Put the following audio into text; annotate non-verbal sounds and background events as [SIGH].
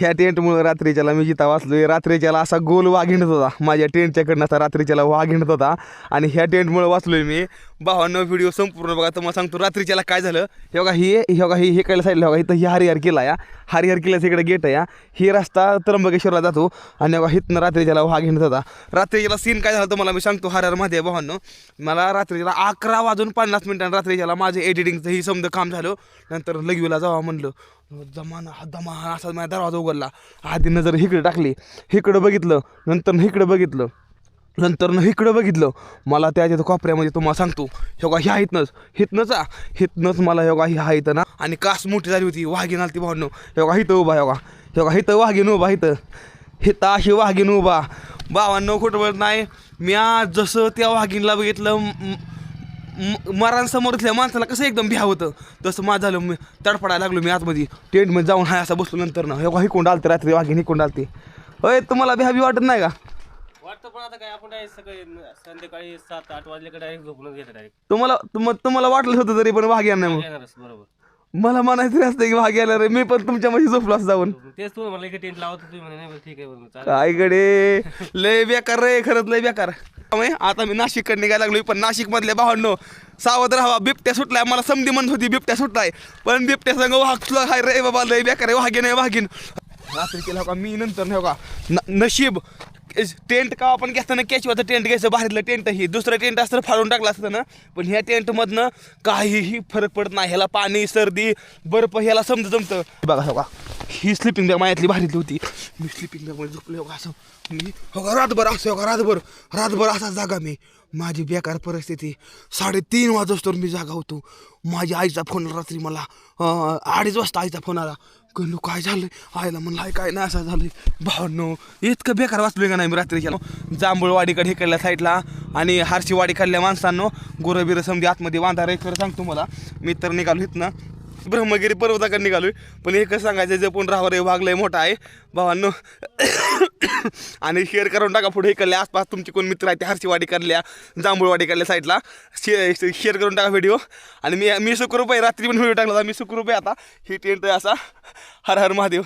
ह्या टेंटमुळं रात्रीच्याला मी जिथं वाचलोय. रात्रीच्याला असा गोल वाघ होता. माझ्या टेंटच्याकडनं असा रात्रीच्याला वाघ होता. आणि ह्या टेंटमुळं वाचलोय मी. भावांनो व्हिडिओ संपूर्ण बघा. तुम्हाला सांगतो रात्रीच्याला काय झालं? हे बघा हे बघा हे कळलं साईडला बघा. इथं ही हरिहर किल्ला या. हरिहर किल्ल्याचा इकडे गेट आहे या. ही रस्ता त्र्यंबकेश्वरला जातो. आणि बघा हिथनं रात्रीच्याला वाघ होता. रात्रीच्याला सीन काय झालं तुम्हाला मी सांगतो. हरिहरमध्ये भावांनो. मला रात्रीच्याला अकरा वाजून पन्नास मिनिटांनी रात्रीच्याला माझं एडिटिंगचं ही समजा काम झालं. नंतर लगवीला जावा म्हणलं. जमाना हा दमा असा माझा दरवाजा उघडला. आधी नजर इकडे टाकली इकडं बघितलं नंतर इकडं बघितलं नंतर इकडं बघितलं मला त्याच्या कोपऱ्यामध्ये तुम्हाला सांगतो हे का ह्या हितनंच हितनंच आ हितनंच मला हे का ही इथं ना. आणि कास मोठी झाली होती वाघीन आली ती भावनं. हे का हिथं उभा हे का हे का हिथं वाघीन उभा हिथं हिथं अशी वाघीन उभा. भावांनो खोटं नाही. मी आज जसं त्या वाघीनला बघितलं म- म- मरांसमोरच्या माणसाला कसं एकदम भ्या होतं? तसं माझं झालं मी तडफडायला लागलो मी आतमध्ये. टेंटमध्ये जाऊन हाय असा बसलो नंतर ना. हे हिकोंड आलते रात्री वाघीन हिकोंड आलते होय तुम्हाला भ्या बी वाटत नाही का? वाटतं पण आता काय आपण डायरेक्ट सकाळी संध्याकाळी सात आठ वाजले डायरेक्ट झोपूनच घेतो डायरेक्ट. तुम्हाला तुम तुम्हाला वाटलं होतं तरी पण वाघ येणार नाही बरोबर. मला म्हणायचं तरी असतं की वाघ येणार आहे. मी पण तुमच्या मध्ये झोपलो असं जाऊन. तेच टेंट लावत तुम्ही म्हणे ठीक आहे चालेल. काय गडे? लय बेकार रे खरंच लय बेकार. त्यामुळे आता मी नाशिककडे निघायला लागलोय पण नाशिकमधले भावांनो सावध राहा बिबट्या सुटलाय मला समधी म्हणत होती बिबट्या सुटलाय. पण बिबट्या संग वाघ तुला हाय रे बाबा लय बेकार आहे वाघीन आहे वाघीन रात्री केला हो का? मी नंतर नाही हो का? नशीब टेंट का आपण घेताना कॅचवाचं टेंट घ्यायचं बाहेरलं टेंट ही. दुसरं टेंट असतं फाडून टाकलं असतं ना. पण ह्या टेंटमधनं काहीही फरक पडत नाही. ह्याला पाणी सर्दी बर्फ ह्याला समज जमतं. बघा हो का? ही स्लिपिंग बॅग माझ्यातली भारीतली होती. मी स्लिपिंग बॅगमध्ये झोपले हो असं. मी हो का रातभर असं हो का रातभर. रातभर असा जागा मी. माझी बेकार परिस्थिती. साडेतीन वाजोस्तोवर मी जागा होतो. माझ्या आईचा फोन रात्री मला. अडीच वाजता आईचा फोन आला. गणू काय झालं आईला म्हणलं "आई, काय नाही असं झालं भावनो इतकं बेकार वाचलोय का नाही मी रात्रीच्या जांभूळवाडीकडे हिकडल्या साईडला आणि हारशीवाडी काढल्या माणसांनो गुरबिरं समधी आतमध्ये बांधा रे खरं सांगतो मला मी तर निघालो इथनं. ब्रह्मगिरी पर्वताकडे निघालोय. पण एकच सांगायचं जपून राहावर हे भाग लय मोठा आहे. भावांनो [COUGHS] आणि शेअर करून टाका पुढे इकडल्या आसपास. तुमचे कोण मित्र आहेत ते हरशीवाडी करल्या जांभूळवाडी करल्या साईडला शे शेअर करून टाका व्हिडिओ आणि मी मी सुखरूप आहे रात्री पण व्हिडिओ टाकला होता. मी सुखरूप आहे आता. ही टेंट आहे असा. हर हर महादेव.